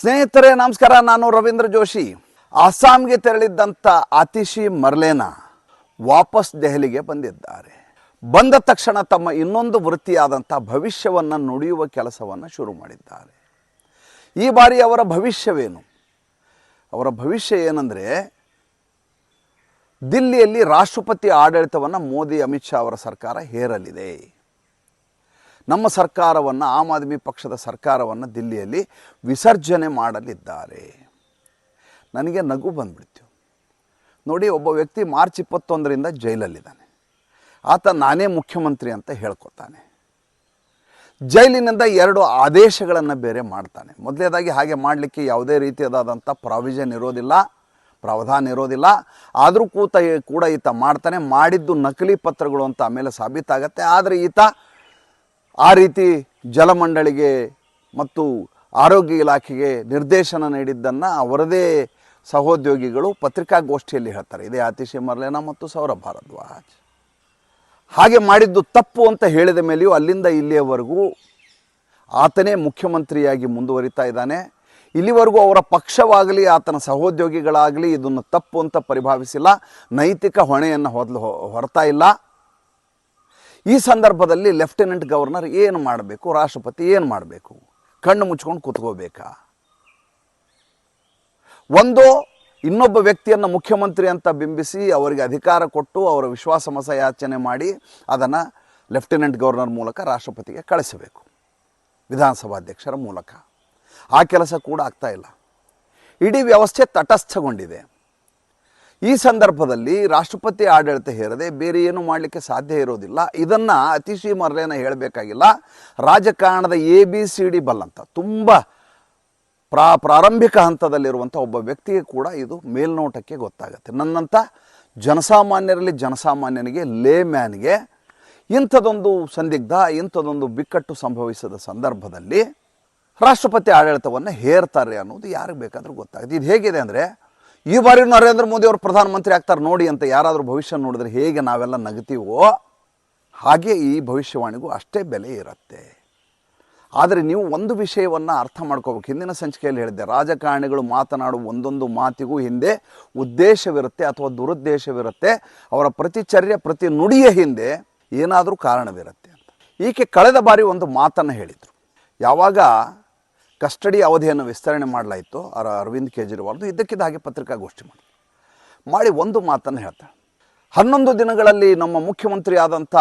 ಸ್ನೇಹಿತರೆ, ನಮಸ್ಕಾರ. ನಾನು ರವೀಂದ್ರ ಜೋಶಿ. ಅಸ್ಸಾಂಗೆ ತೆರಳಿದ್ದಂಥ ಅತಿಶಿ ಮರ್ಲೇನ ವಾಪಸ್ ದೆಹಲಿಗೆ ಬಂದಿದ್ದಾರೆ. ಬಂದ ತಕ್ಷಣ ತಮ್ಮ ಇನ್ನೊಂದು ವೃತ್ತಿಯಾದಂಥ ಭವಿಷ್ಯವನ್ನು ನುಡಿಯುವ ಕೆಲಸವನ್ನು ಶುರು ಮಾಡಿದ್ದಾರೆ. ಈ ಬಾರಿ ಅವರ ಭವಿಷ್ಯವೇನು? ಅವರ ಭವಿಷ್ಯ ಏನಂದರೆ, ದಿಲ್ಲಿಯಲ್ಲಿ ರಾಷ್ಟ್ರಪತಿ ಆಡಳಿತವನ್ನು ಮೋದಿ, ಅಮಿತ್ ಶಾ ಅವರ ಸರ್ಕಾರ ಹೇರಲಿದೆ. ನಮ್ಮ ಸರ್ಕಾರವನ್ನು, ಆಮ್ ಆದ್ಮಿ ಪಕ್ಷದ ಸರ್ಕಾರವನ್ನು ದಿಲ್ಲಿಯಲ್ಲಿ ವಿಸರ್ಜನೆ ಮಾಡಲಿದ್ದಾರೆ. ನನಗೆ ನಗು ಬಂದ್ಬಿಡ್ತು. ನೋಡಿ, ಒಬ್ಬ ವ್ಯಕ್ತಿ ಮಾರ್ಚ್ ಇಪ್ಪತ್ತೊಂದರಿಂದ ಜೈಲಲ್ಲಿದ್ದಾನೆ. ಆತ ನಾನೇ ಮುಖ್ಯಮಂತ್ರಿ ಅಂತ ಹೇಳ್ಕೊತಾನೆ ಜೈಲಿನಿಂದ ಎರಡು ಆದೇಶಗಳನ್ನು ಬೇರೆ ಮಾಡ್ತಾನೆ. ಮೊದಲೇದಾಗಿ ಹಾಗೆ ಮಾಡಲಿಕ್ಕೆ ಯಾವುದೇ ರೀತಿಯಾದಂಥ ಪ್ರಾವಿಷನ್ ಇರೋದಿಲ್ಲ, ಪ್ರಾವಧಾನ ಇರೋದಿಲ್ಲ. ಆದರೂ ಕೂತ, ಕೂಡ ಈತ ಮಾಡ್ತಾನೆ. ಮಾಡಿದ್ದು ನಕಲಿ ಪತ್ರಗಳು ಅಂತ ಆಮೇಲೆ ಸಾಬೀತಾಗತ್ತೆ. ಆದರೆ ಈತ ಆ ರೀತಿ ಜಲಮಂಡಳಿಗೆ ಮತ್ತು ಆರೋಗ್ಯ ಇಲಾಖೆಗೆ ನಿರ್ದೇಶನ ನೀಡಿದ್ದನ್ನು ಅವರದೇ ಸಹೋದ್ಯೋಗಿಗಳು ಪತ್ರಿಕಾಗೋಷ್ಠಿಯಲ್ಲಿ ಹೇಳ್ತಾರೆ. ಇದೇ ಅತಿಶಯ ಮರ್ಲೇನ ಮತ್ತು ಸೌರಭ್ ಭಾರದ್ವಾಜ್. ಹಾಗೆ ಮಾಡಿದ್ದು ತಪ್ಪು ಅಂತ ಹೇಳಿದ ಮೇಲೆಯೂ ಅಲ್ಲಿಂದ ಇಲ್ಲಿಯವರೆಗೂ ಆತನೇ ಮುಖ್ಯಮಂತ್ರಿಯಾಗಿ ಮುಂದುವರಿತಾ ಇದ್ದಾನೆ. ಇಲ್ಲಿವರೆಗೂ ಅವರ ಪಕ್ಷವಾಗಲಿ, ಆತನ ಸಹೋದ್ಯೋಗಿಗಳಾಗಲಿ ಇದನ್ನು ತಪ್ಪು ಅಂತ ಪರಿಭಾವಿಸಿಲ್ಲ. ನೈತಿಕ ಹೊಣೆಯನ್ನು ಹೊದಲು ಹೊರತಾ ಇಲ್ಲ. ಈ ಸಂದರ್ಭದಲ್ಲಿ ಲೆಫ್ಟಿನೆಂಟ್ ಗವರ್ನರ್ ಏನು ಮಾಡಬೇಕು? ರಾಷ್ಟ್ರಪತಿ ಏನು ಮಾಡಬೇಕು? ಕಣ್ಣು ಮುಚ್ಕೊಂಡು ಕೂತ್ಕೋಬೇಕಾ? ಒಂದು, ಇನ್ನೊಬ್ಬ ವ್ಯಕ್ತಿಯನ್ನು ಮುಖ್ಯಮಂತ್ರಿ ಅಂತ ಬಿಂಬಿಸಿ ಅವರಿಗೆ ಅಧಿಕಾರ ಕೊಟ್ಟು ಅವರ ವಿಶ್ವಾಸಮತ ಯಾಚನೆ ಮಾಡಿ ಅದನ್ನು ಲೆಫ್ಟಿನೆಂಟ್ ಗವರ್ನರ್ ಮೂಲಕ ರಾಷ್ಟ್ರಪತಿಗೆ ಕಳಿಸಬೇಕು. ವಿಧಾನಸಭಾಧ್ಯಕ್ಷರ ಮೂಲಕ. ಆ ಕೆಲಸ ಕೂಡ ಆಗ್ತಾ ಇಲ್ಲ. ಇಡೀ ವ್ಯವಸ್ಥೆ ತಟಸ್ಥಗೊಂಡಿದೆ. ಈ ಸಂದರ್ಭದಲ್ಲಿ ರಾಷ್ಟ್ರಪತಿ ಆಡಳಿತ ಹೇರದೆ ಬೇರೆ ಏನು ಮಾಡಲಿಕ್ಕೆ ಸಾಧ್ಯ ಇರೋದಿಲ್ಲ. ಇದನ್ನು ಅತಿಶಿ ಮರಲೇನ ಹೇಳಬೇಕಾಗಿಲ್ಲ. ರಾಜಕಾರಣದ ಎ ಬಿ ಸಿ ಡಿ ಬಲ್ಲಂತ ತುಂಬ ಪ್ರಾ, ಪ್ರಾರಂಭಿಕ ಹಂತದಲ್ಲಿರುವಂಥ ಒಬ್ಬ ವ್ಯಕ್ತಿಗೆ ಕೂಡ ಇದು ಮೇಲ್ನೋಟಕ್ಕೆ ಗೊತ್ತಾಗುತ್ತೆ. ನನ್ನಂಥ ಜನಸಾಮಾನ್ಯರಲ್ಲಿ ಜನಸಾಮಾನ್ಯನಿಗೆ ಲೇ ಮ್ಯಾನ್ಗೆ ಇಂಥದೊಂದು ಸಂದಿಗ್ಧ, ಇಂಥದೊಂದು ಬಿಕ್ಕಟ್ಟು ಸಂಭವಿಸಿದ ಸಂದರ್ಭದಲ್ಲಿ ರಾಷ್ಟ್ರಪತಿ ಆಡಳಿತವನ್ನು ಹೇರ್ತಾರೆ ಅನ್ನೋದು ಯಾರಿಗೆ ಬೇಕಾದರೂ ಗೊತ್ತಾಗುತ್ತೆ. ಇದು ಹೇಗಿದೆ ಅಂದರೆ ಈ ಬಾರಿ ನರೇಂದ್ರ ಮೋದಿ ಅವರು ಪ್ರಧಾನಮಂತ್ರಿ ಆಗ್ತಾರೆ ನೋಡಿ ಅಂತ ಯಾರಾದರೂ ಭವಿಷ್ಯ ನೋಡಿದ್ರೆ ಹೇಗೆ ನಾವೆಲ್ಲ ನಗತೀವೋ ಹಾಗೆ ಈ ಭವಿಷ್ಯವಾಣಿಗೂ ಅಷ್ಟೇ ಬೆಲೆ ಇರುತ್ತೆ. ಆದರೆ ನೀವು ಒಂದು ವಿಷಯವನ್ನು ಅರ್ಥ ಮಾಡ್ಕೋಬೇಕು. ಹಿಂದಿನ ಸಂಚಿಕೆಯಲ್ಲಿ ಹೇಳಿದ್ದೆ, ರಾಜಕಾರಣಿಗಳು ಮಾತನಾಡುವ ಒಂದೊಂದು ಮಾತಿಗೂ ಹಿಂದೆ ಉದ್ದೇಶವಿರುತ್ತೆ ಅಥವಾ ದುರುದ್ದೇಶವಿರುತ್ತೆ, ಅವರ ಪ್ರತಿಚರ್ಯ, ಪ್ರತಿ ನುಡಿಯ ಹಿಂದೆ ಏನಾದರೂ ಕಾರಣವಿರುತ್ತೆ ಅಂತ. ಈಕೆ ಕಳೆದ ಬಾರಿ ಒಂದು ಮಾತನ್ನು ಹೇಳಿದರು. ಯಾವಾಗ ಕಸ್ಟಡಿ ಅವಧಿಯನ್ನು ವಿಸ್ತರಣೆ ಮಾಡಲಾಯಿತು. ಅರ ಅರವಿಂದ್ ಕೇಜ್ರಿವಾಲ್ದು. ಇದ್ದಕ್ಕಿದ್ದ ಹಾಗೆ ಪತ್ರಿಕಾಗೋಷ್ಠಿ ಮಾಡಿ ಮಾಡಿ ಒಂದು ಮಾತನ್ನು ಹೇಳ್ತಾಳೆ ಹನ್ನೊಂದು ದಿನಗಳಲ್ಲಿ ನಮ್ಮ ಮುಖ್ಯಮಂತ್ರಿ ಆದಂಥ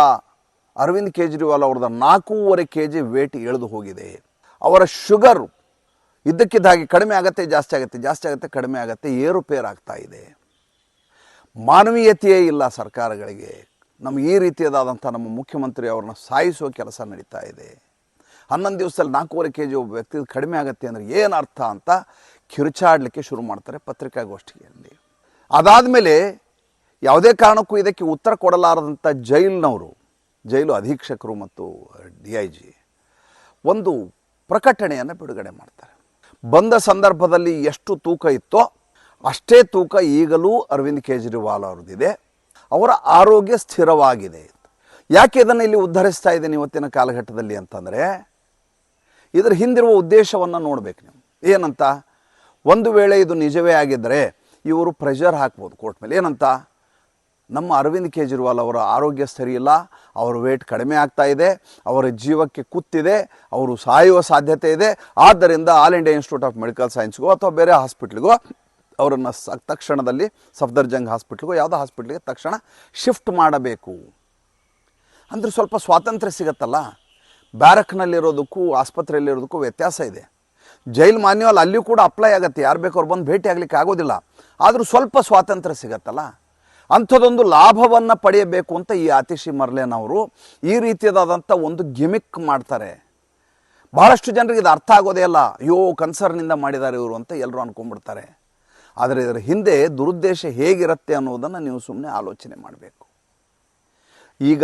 ಅರವಿಂದ್ ಕೇಜ್ರಿವಾಲ್ ಅವ್ರದ್ದು ನಾಲ್ಕೂವರೆ ಕೆ ಜಿ ವೇಟ್ ಇಳಿದು ಹೋಗಿದೆ. ಅವರ ಶುಗರ್ ಇದ್ದಕ್ಕಿದ್ದ ಹಾಗೆ ಕಡಿಮೆ ಆಗುತ್ತೆ, ಜಾಸ್ತಿ ಆಗುತ್ತೆ ಜಾಸ್ತಿ ಆಗುತ್ತೆ, ಕಡಿಮೆ ಆಗುತ್ತೆ ಏರುಪೇರು ಆಗ್ತಾ ಇದೆ. ಮಾನವೀಯತೆಯೇ ಇಲ್ಲ ಸರ್ಕಾರಗಳಿಗೆ. ನಮ್ಮ ಈ ರೀತಿಯಾದಂಥ ನಮ್ಮ ಮುಖ್ಯಮಂತ್ರಿ ಅವ್ರನ್ನ ಸಾಯಿಸುವ ಕೆಲಸ ನಡೀತಾ ಇದೆ. ಹನ್ನೊಂದು ದಿವಸದಲ್ಲಿ ನಾಲ್ಕೂವರೆ ಕೆ ಜಿ ಒಬ್ಬ ವ್ಯಕ್ತಿ ಕಡಿಮೆ ಆಗುತ್ತೆ ಅಂದರೆ ಏನು ಅರ್ಥ ಅಂತ ಕಿರುಚಾಡಲಿಕ್ಕೆ ಶುರು ಮಾಡ್ತಾರೆ ಪತ್ರಿಕಾಗೋಷ್ಠಿಯಲ್ಲಿ ಅದಾದಮೇಲೆ ಯಾವುದೇ ಕಾರಣಕ್ಕೂ ಇದಕ್ಕೆ ಉತ್ತರ ಕೊಡಲಾರದಂಥ ಜೈಲಿನವರು, ಜೈಲು ಅಧೀಕ್ಷಕರು ಮತ್ತು ಡಿ ಐ ಜಿ, ಒಂದು ಪ್ರಕಟಣೆಯನ್ನು ಬಿಡುಗಡೆ ಮಾಡ್ತಾರೆ. ಬಂದ ಸಂದರ್ಭದಲ್ಲಿ ಎಷ್ಟು ತೂಕ ಇತ್ತೋ ಅಷ್ಟೇ ತೂಕ ಈಗಲೂ ಅರವಿಂದ್ ಕೇಜ್ರಿವಾಲ್ ಅವ್ರದ್ದಿದೆ. ಅವರ ಆರೋಗ್ಯ ಸ್ಥಿರವಾಗಿದೆ. ಯಾಕೆ ಇದನ್ನು ಇಲ್ಲಿ ಉದ್ಧರಿಸ್ತಾ ಇದ್ದೇನೆ ಇವತ್ತಿನ ಕಾಲಘಟ್ಟದಲ್ಲಿ ಅಂತಂದರೆ ಇದರ ಹಿಂದಿರುವ ಉದ್ದೇಶವನ್ನು ನೋಡಬೇಕು ನೀವು. ಏನಂತ? ಒಂದು ವೇಳೆ ಇದು ನಿಜವೇ ಆಗಿದ್ದರೆ ಇವರು ಪ್ರೆಷರ್ ಹಾಕ್ಬೋದು ಕೋರ್ಟ್ ಮೇಲೆ. ಏನಂತ? ನಮ್ಮ ಅರವಿಂದ್ ಕೇಜ್ರಿವಾಲ್ ಅವರ ಆರೋಗ್ಯ ಸರಿಯಿಲ್ಲ ಅವರ ವೇಟ್ ಕಡಿಮೆ ಆಗ್ತಾ ಇದೆ, ಅವರ ಜೀವಕ್ಕೆ ಕುತ್ತಿದೆ, ಅವರು ಸಾಯುವ ಸಾಧ್ಯತೆ ಇದೆ. ಆದ್ದರಿಂದ All India Institute of Medical ಸೈನ್ಸ್ಗೋ ಅಥವಾ ಬೇರೆ ಹಾಸ್ಪಿಟ್ಲಿಗೋ ಅವರನ್ನು ಸ, ತಕ್ಷಣದಲ್ಲಿ ಸಫ್ದರ್ಜಂಗ್ ಹಾಸ್ಪಿಟ್ಲಿಗೋ ಯಾವುದೋ ಹಾಸ್ಪಿಟ್ಲಿಗೆ ತಕ್ಷಣ ಶಿಫ್ಟ್ ಮಾಡಬೇಕು. ಅಂದರೆ ಸ್ವಲ್ಪ ಸ್ವಾತಂತ್ರ್ಯ ಸಿಗತ್ತಲ್ಲ? ಬ್ಯಾರಕ್ನಲ್ಲಿರೋದಕ್ಕೂ ಆಸ್ಪತ್ರೆಯಲ್ಲಿರೋದಕ್ಕೂ ವ್ಯತ್ಯಾಸ ಇದೆ. ಜೈಲ್ ಮಾನ್ಯವಾಲ್ ಅಲ್ಲಿಯೂ ಕೂಡ ಅಪ್ಲೈ ಆಗುತ್ತೆ. ಯಾರು ಬೇಕು ಅವ್ರು ಬಂದು ಭೇಟಿ ಆಗಲಿಕ್ಕೆ ಆಗೋದಿಲ್ಲ. ಆದರೂ ಸ್ವಲ್ಪ ಸ್ವಾತಂತ್ರ್ಯ ಸಿಗತ್ತಲ್ಲ? ಅಂಥದ್ದೊಂದು ಲಾಭವನ್ನು ಪಡೆಯಬೇಕು ಅಂತ ಈ ಆತಿಶಿ ಮರ್ಲೇನ್ ಅವರು ಈ ರೀತಿಯದಾದಂಥ ಒಂದು ಗಿಮಿಕ್ ಮಾಡ್ತಾರೆ. ಬಹಳಷ್ಟು ಜನರಿಗೆ ಇದು ಅರ್ಥ ಆಗೋದೇ ಅಲ್ಲ. ಅಯ್ಯೋ ಕನ್ಸರ್ನಿಂದ ಮಾಡಿದ್ದಾರೆ ಇವರು ಅಂತ ಎಲ್ಲರೂ ಅಂದ್ಕೊಂಡ್ಬಿಡ್ತಾರೆ ಆದರೆ ಇದರ ಹಿಂದೆ ದುರುದ್ದೇಶ ಹೇಗಿರುತ್ತೆ ಅನ್ನೋದನ್ನು ನೀವು ಸುಮ್ಮನೆ ಆಲೋಚನೆ ಮಾಡಬೇಕು. ಈಗ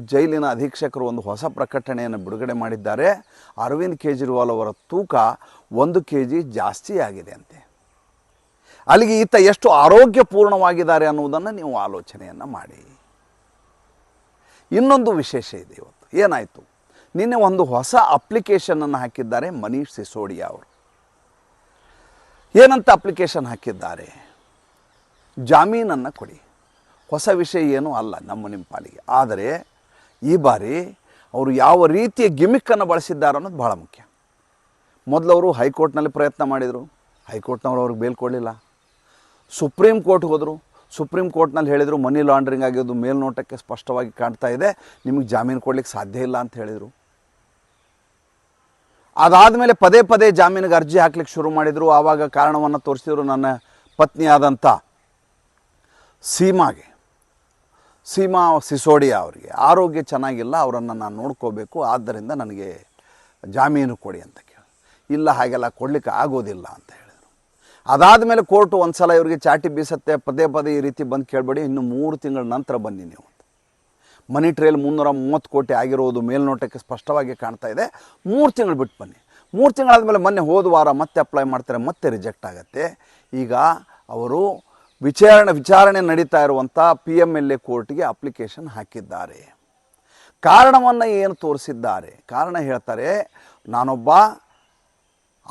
ಜೈಲಿನ ಅಧೀಕ್ಷಕರು ಒಂದು ಹೊಸ ಪ್ರಕಟಣೆಯನ್ನು ಬಿಡುಗಡೆ ಮಾಡಿದ್ದಾರೆ. ಅರವಿಂದ್ ಕೇಜ್ರಿವಾಲ್ ಅವರ ತೂಕ ಒಂದು ಕೆ ಜಿ ಜಾಸ್ತಿ ಆಗಿದೆ ಅಂತೆ. ಅಲ್ಲಿಗೆ ಈತ ಎಷ್ಟು ಆರೋಗ್ಯಪೂರ್ಣವಾಗಿದ್ದಾರೆ ಅನ್ನುವುದನ್ನು ನೀವು ಆಲೋಚನೆಯನ್ನು ಮಾಡಿ. ಇನ್ನೊಂದು ವಿಶೇಷ ಇದೆ ಇವತ್ತು. ಏನಾಯಿತು? ನಿನ್ನೆ ಒಂದು ಹೊಸ ಅಪ್ಲಿಕೇಶನನ್ನು ಹಾಕಿದ್ದಾರೆ ಮನೀಷ್ ಸಿಸೋಡಿಯಾ ಅವರು. ಏನಂತ ಅಪ್ಲಿಕೇಶನ್ ಹಾಕಿದ್ದಾರೆ? ಜಾಮೀನನ್ನು ಕೊಡಿ. ಹೊಸ ವಿಷಯ ಏನೂ ಅಲ್ಲ ನಮ್ಮ ನಿಮ್ಮ ಪಾಲಿಗೆ. ಆದರೆ ಈ ಬಾರಿ ಅವರು ಯಾವ ರೀತಿಯ ಗಿಮಿಕ್ಕನ್ನು ಬಳಸಿದ್ದಾರೆ ಅನ್ನೋದು ಭಾಳ ಮುಖ್ಯ. ಮೊದಲು ಅವರು ಹೈಕೋರ್ಟ್ನಲ್ಲಿ ಪ್ರಯತ್ನ ಮಾಡಿದರು. ಹೈಕೋರ್ಟ್ನವರು ಅವ್ರಿಗೆ ಬೇಲ್ ಕೊಡಲಿಲ್ಲ. ಸುಪ್ರೀಂ ಕೋರ್ಟ್ಗೆ ಹೋದರು. ಸುಪ್ರೀಂ ಕೋರ್ಟ್ನಲ್ಲಿ ಹೇಳಿದರು, ಮನಿ ಲಾಂಡ್ರಿಂಗ್ ಆಗಿದ್ದು ಮೇಲ್ನೋಟಕ್ಕೆ ಸ್ಪಷ್ಟವಾಗಿ ಕಾಣ್ತಾ ಇದೆ. ನಿಮಗೆ ಜಾಮೀನು ಕೊಡಲಿಕ್ಕೆ ಸಾಧ್ಯ ಇಲ್ಲ ಅಂತ ಹೇಳಿದರು. ಅದಾದಮೇಲೆ ಪದೇ ಪದೇ ಜಾಮೀನಿಗೆ ಅರ್ಜಿ ಹಾಕ್ಲಿಕ್ಕೆ ಶುರು ಮಾಡಿದರು. ಆವಾಗ ಕಾರಣವನ್ನು ತೋರಿಸಿದರು ನನ್ನ ಪತ್ನಿಯಾದಂಥ ಸೀಮಾಗೆ. ಸೀಮಾ ಸಿಸೋಡಿಯಾ ಅವರಿಗೆ. ಆರೋಗ್ಯ ಚೆನ್ನಾಗಿಲ್ಲ, ಅವರನ್ನು ನಾನು ನೋಡ್ಕೋಬೇಕು, ಆದ್ದರಿಂದ ನನಗೆ ಜಾಮೀನು ಕೊಡಿ ಅಂತ ಕೇಳಿ ಇಲ್ಲ, ಹಾಗೆಲ್ಲ ಕೊಡಲಿಕ್ಕೆ ಆಗೋದಿಲ್ಲ ಅಂತ ಹೇಳಿದರು. ಅದಾದ ಮೇಲೆ ಕೋರ್ಟು ಒಂದು ಸಲ ಇವರಿಗೆ ಚಾಟಿ ಬೀಸತ್ತೆ, ಪದೇ ಪದೇ ಈ ರೀತಿ ಬಂದು ಕೇಳಬೇಡಿ, ಇನ್ನು ಮೂರು ತಿಂಗಳ ನಂತರ ಬನ್ನಿ ನೀವು ಮನಿ ಟ್ರೇಲ್ ಮುನ್ನೂರ ಮೂವತ್ತು ಕೋಟಿ ಆಗಿರೋದು ಮೇಲ್ನೋಟಕ್ಕೆ ಸ್ಪಷ್ಟವಾಗಿ ಕಾಣ್ತಾ ಇದೆ. ಮೂರು ತಿಂಗಳು ಬಿಟ್ಟು ಬನ್ನಿ. ಮೂರು ತಿಂಗಳಾದಮೇಲೆ ಮೊನ್ನೆ ಹೋದ ವಾರ ಮತ್ತೆ ಅಪ್ಲೈ ಮಾಡ್ತಾರೆ, ಮತ್ತೆ ರಿಜೆಕ್ಟ್ ಆಗುತ್ತೆ. ಈಗ ಅವರು ವಿಚಾರಣೆ ವಿಚಾರಣೆ ನಡೀತಾ ಇರುವಂಥ ಪಿ ಎಂ ಎಲ್ ಎ ಕೋರ್ಟ್ಗೆ ಅಪ್ಲಿಕೇಶನ್ ಹಾಕಿದ್ದಾರೆ. ಕಾರಣವನ್ನು ಏನು ತೋರಿಸಿದ್ದಾರೆ? ಕಾರಣ ಹೇಳ್ತಾರೆ, ನಾನೊಬ್ಬ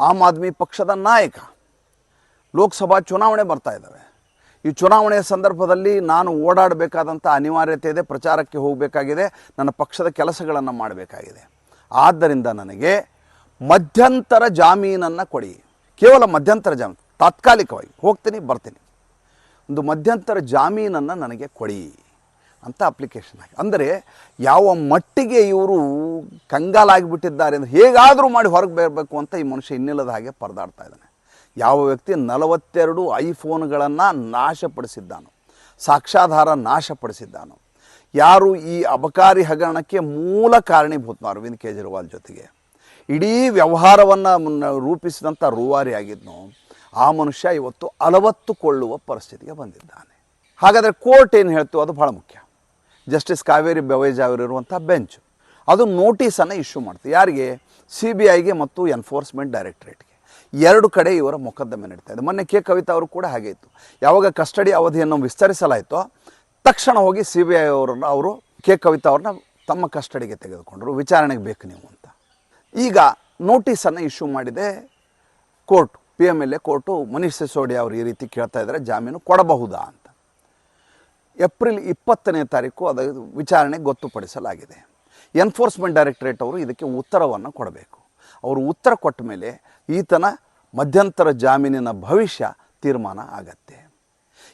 ಆಮ್ ಆದ್ಮಿ ಪಕ್ಷದ ನಾಯಕ. ಲೋಕಸಭಾ ಚುನಾವಣೆ ಬರ್ತಾ ಇದ್ದಾವೆ ಈ ಚುನಾವಣೆಯ ಸಂದರ್ಭದಲ್ಲಿ ನಾನು ಓಡಾಡಬೇಕಾದಂಥ ಅನಿವಾರ್ಯತೆ ಇದೆ, ಪ್ರಚಾರಕ್ಕೆ ಹೋಗಬೇಕಾಗಿದೆ, ನನ್ನ ಪಕ್ಷದ ಕೆಲಸಗಳನ್ನು ಮಾಡಬೇಕಾಗಿದೆ. ಆದ್ದರಿಂದ ನನಗೆ ಮಧ್ಯಂತರ ಜಾಮೀನನ್ನು ಕೊಡಿ. ಕೇವಲ ಮಧ್ಯಂತರ ಜಾಮೀನು, ತಾತ್ಕಾಲಿಕವಾಗಿ ಹೋಗ್ತೀನಿ, ಬರ್ತೀನಿ. ಒಂದು ಮಧ್ಯಂತರ ಜಾಮೀನನ್ನು ನನಗೆ ಕೊಡಿ ಅಂತ ಅಪ್ಲಿಕೇಶನ್ ಹಾಕಿ. ಅಂದರೆ ಯಾವ ಮಟ್ಟಿಗೆ ಇವರು ಕಂಗಾಲಾಗಿಬಿಟ್ಟಿದ್ದಾರೆ ಅಂದರೆ ಹೇಗಾದರೂ ಮಾಡಿ ಹೊರಗೆ ಬರಬೇಕು ಅಂತ ಈ ಮನುಷ್ಯ ಇನ್ನಿಲ್ಲದ ಹಾಗೆ ಪರದಾಡ್ತಾ ಇದ್ದಾನೆ. ಯಾವ ವ್ಯಕ್ತಿ ನಲವತ್ತೆರಡು ಐಫೋನ್ಗಳನ್ನು ನಾಶಪಡಿಸಿದ್ದಾನೋ ಸಾಕ್ಷಾಧಾರ ನಾಶಪಡಿಸಿದ್ದಾನೋ, ಯಾರು ಈ ಅಬಕಾರಿ ಹಗರಣಕ್ಕೆ ಮೂಲ ಕಾರಣೀಭೂತ ಅರವಿಂದ್ ಕೇಜ್ರಿವಾಲ್ ಜೊತೆಗೆ, ಇಡೀ ವ್ಯವಹಾರವನ್ನು ರೂಪಿಸಿದಂಥ ರೂವಾರಿ ಆಗಿದ್ನೋ ಆ ಮನುಷ್ಯ ಇವತ್ತು ಅಲವತ್ತುಕೊಳ್ಳುವ ಪರಿಸ್ಥಿತಿಗೆ ಬಂದಿದ್ದಾನೆ. ಹಾಗಾದರೆ ಕೋರ್ಟ್ ಏನು ಹೇಳ್ತು? ಅದು ಭಾಳ ಮುಖ್ಯ. ಜಸ್ಟಿಸ್ ಕಾವೇರಿ ಬೆವೇಜ್ ಅವರಿರುವಂಥ ಬೆಂಚ್. ಅದು ನೋಟಿಸನ್ನು ಇಶ್ಯೂ ಮಾಡ್ತು. ಯಾರಿಗೆ? ಸಿ ಬಿ ಐಗೆ ಮತ್ತು ಎನ್ಫೋರ್ಸ್ಮೆಂಟ್ ಡೈರೆಕ್ಟ್ರೇಟ್ಗೆ. ಎರಡು ಕಡೆ ಇವರ ಮೊಕದ್ದಮೆ ನಡೀತಾ ಇದೆ. ಮೊನ್ನೆ ಕೆ. ಕವಿತಾ ಅವರು ಕೂಡ ಹಾಗೆ ಇತ್ತು. ಯಾವಾಗ ಕಸ್ಟಡಿ ಅವಧಿಯನ್ನು ವಿಸ್ತರಿಸಲಾಯಿತೋ, ತಕ್ಷಣ ಹೋಗಿ ಸಿ ಬಿ ಐ ಅವರನ್ನು ಅವರು, ಕೆ. ಕವಿತಾ ಅವ್ರನ್ನ ತಮ್ಮ ಕಸ್ಟಡಿಗೆ ತೆಗೆದುಕೊಂಡರು. ವಿಚಾರಣೆಗೆ ಬೇಕು ನೀವು ಅಂತ. ಈಗ ನೋಟಿಸನ್ನು ಇಶ್ಯೂ ಮಾಡಿದೆ court. P M L A court Manish Sisodia ಅವರು ಈ ರೀತಿ ಕೇಳ್ತಾ ಇದ್ದಾರೆ, ಜಾಮೀನು ಕೊಡಬಹುದಾ ಅಂತ. ಏಪ್ರಿಲ್ ಇಪ್ಪತ್ತನೇ ತಾರೀಕು ಅದು ವಿಚಾರಣೆ ಗೊತ್ತುಪಡಿಸಲಾಗಿದೆ. ಎನ್ಫೋರ್ಸ್ಮೆಂಟ್ ಡೈರೆಕ್ಟರೇಟ್ ಅವರು ಇದಕ್ಕೆ ಉತ್ತರವನ್ನು ಕೊಡಬೇಕು. ಅವರು ಉತ್ತರ ಕೊಟ್ಟ ಮೇಲೆ ಈತನ ಮಧ್ಯಂತರ ಜಾಮೀನಿನ ಭವಿಷ್ಯ ತೀರ್ಮಾನ ಆಗತ್ತೆ.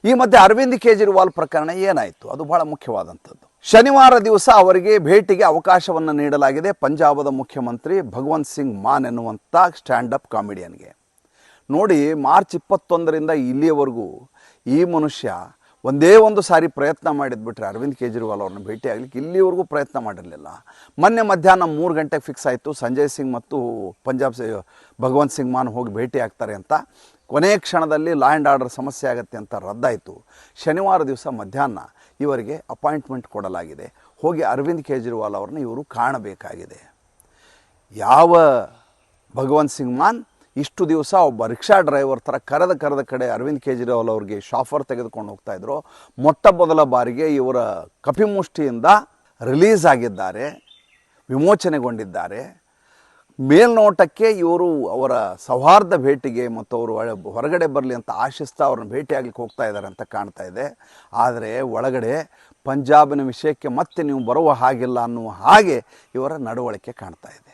ಈ ಮಧ್ಯೆ ಅರವಿಂದ್ ಕೇಜ್ರಿವಾಲ್ ಪ್ರಕರಣ ಏನಾಯಿತು? ಅದು ಬಹಳ ಮುಖ್ಯವಾದಂಥದ್ದು. ಶನಿವಾರ ದಿವಸ ಅವರಿಗೆ ಭೇಟಿಗೆ ಅವಕಾಶವನ್ನು ನೀಡಲಾಗಿದೆ. ಪಂಜಾಬದ ಮುಖ್ಯಮಂತ್ರಿ ಭಗವಂತ್ ಸಿಂಗ್ ಮಾನ್ ಎನ್ನುವಂಥ ಸ್ಟ್ಯಾಂಡಪ್ ಕಾಮಿಡಿಯನ್ಗೆ ನೋಡಿ ಮಾರ್ಚ್ ಇಪ್ಪತ್ತೊಂದರಿಂದ ಇಲ್ಲಿಯವರೆಗೂ ಈ ಮನುಷ್ಯ ಒಂದೇ ಒಂದು ಸಾರಿ ಪ್ರಯತ್ನ ಮಾಡಿದ್ಬಿಟ್ರೆ ಅರವಿಂದ್ ಕೇಜ್ರಿವಾಲ್ ಅವ್ರನ್ನ ಭೇಟಿ ಆಗಲಿಕ್ಕೆ ಇಲ್ಲಿವರೆಗೂ ಪ್ರಯತ್ನ ಮಾಡಿರಲಿಲ್ಲ. ಮೊನ್ನೆ ಮಧ್ಯಾಹ್ನ ಮೂರು ಗಂಟೆಗೆ ಫಿಕ್ಸ್ ಆಯಿತು. ಸಂಜಯ್ ಸಿಂಗ್ ಮತ್ತು ಪಂಜಾಬ್ ಭಗವಂತ್ ಸಿಂಗ್ ಮಾನ್ ಹೋಗಿ ಭೇಟಿ ಆಗ್ತಾರೆ ಅಂತ. ಕೊನೆಯ ಕ್ಷಣದಲ್ಲಿ ಲಾ ಆ್ಯಂಡ್ ಆರ್ಡರ್ ಸಮಸ್ಯೆ ಆಗುತ್ತೆ ಅಂತ ರದ್ದಾಯಿತು. ಶನಿವಾರ ದಿವಸ ಮಧ್ಯಾಹ್ನ ಇವರಿಗೆ ಅಪಾಯಿಂಟ್ಮೆಂಟ್ ಕೊಡಲಾಗಿದೆ. ಹೋಗಿ ಅರವಿಂದ್ ಕೇಜ್ರಿವಾಲ್ ಅವ್ರನ್ನ ಇವರು ಕಾಣಬೇಕಾಗಿದೆ. ಯಾವ ಭಗವಂತ್ ಸಿಂಗ್ ಮಾನ್ ಇಷ್ಟು ದಿವಸ ಒಬ್ಬ ರಿಕ್ಷಾ ಡ್ರೈವರ್ ಥರ ಕರೆದ ಕರೆದ ಕಡೆ ಅರವಿಂದ್ ಕೇಜ್ರಿವಾಲ್ ಅವ್ರಿಗೆ ಶಾಫರ್ ತೆಗೆದುಕೊಂಡು ಹೋಗ್ತಾ ಇದ್ರು. ಮೊಟ್ಟ ಮೊದಲ ಬಾರಿಗೆ ಇವರ ಕಪಿಮುಷ್ಟಿಯಿಂದ ರಿಲೀಸ್ ಆಗಿದ್ದಾರೆ, ವಿಮೋಚನೆಗೊಂಡಿದ್ದಾರೆ. ಮೇಲ್ನೋಟಕ್ಕೆ ಇವರು ಅವರ ಸೌಹಾರ್ದ ಭೇಟಿಗೆ ಮತ್ತು ಅವರು ಹೊರಗಡೆ ಬರಲಿ ಅಂತ ಆಶಿಸ್ತಾ ಅವ್ರನ್ನ ಭೇಟಿಯಾಗಲಿಕ್ಕೆ ಹೋಗ್ತಾ ಇದ್ದಾರೆ ಅಂತ ಕಾಣ್ತಾ ಇದೆ. ಆದರೆ ಒಳಗಡೆ ಪಂಜಾಬಿನ ವಿಷಯಕ್ಕೆ ಮತ್ತೆ ನೀವು ಬರುವ ಹಾಗಿಲ್ಲ ಅನ್ನುವ ಹಾಗೆ ಇವರ ನಡವಳಿಕೆ ಕಾಣ್ತಾ ಇದೆ.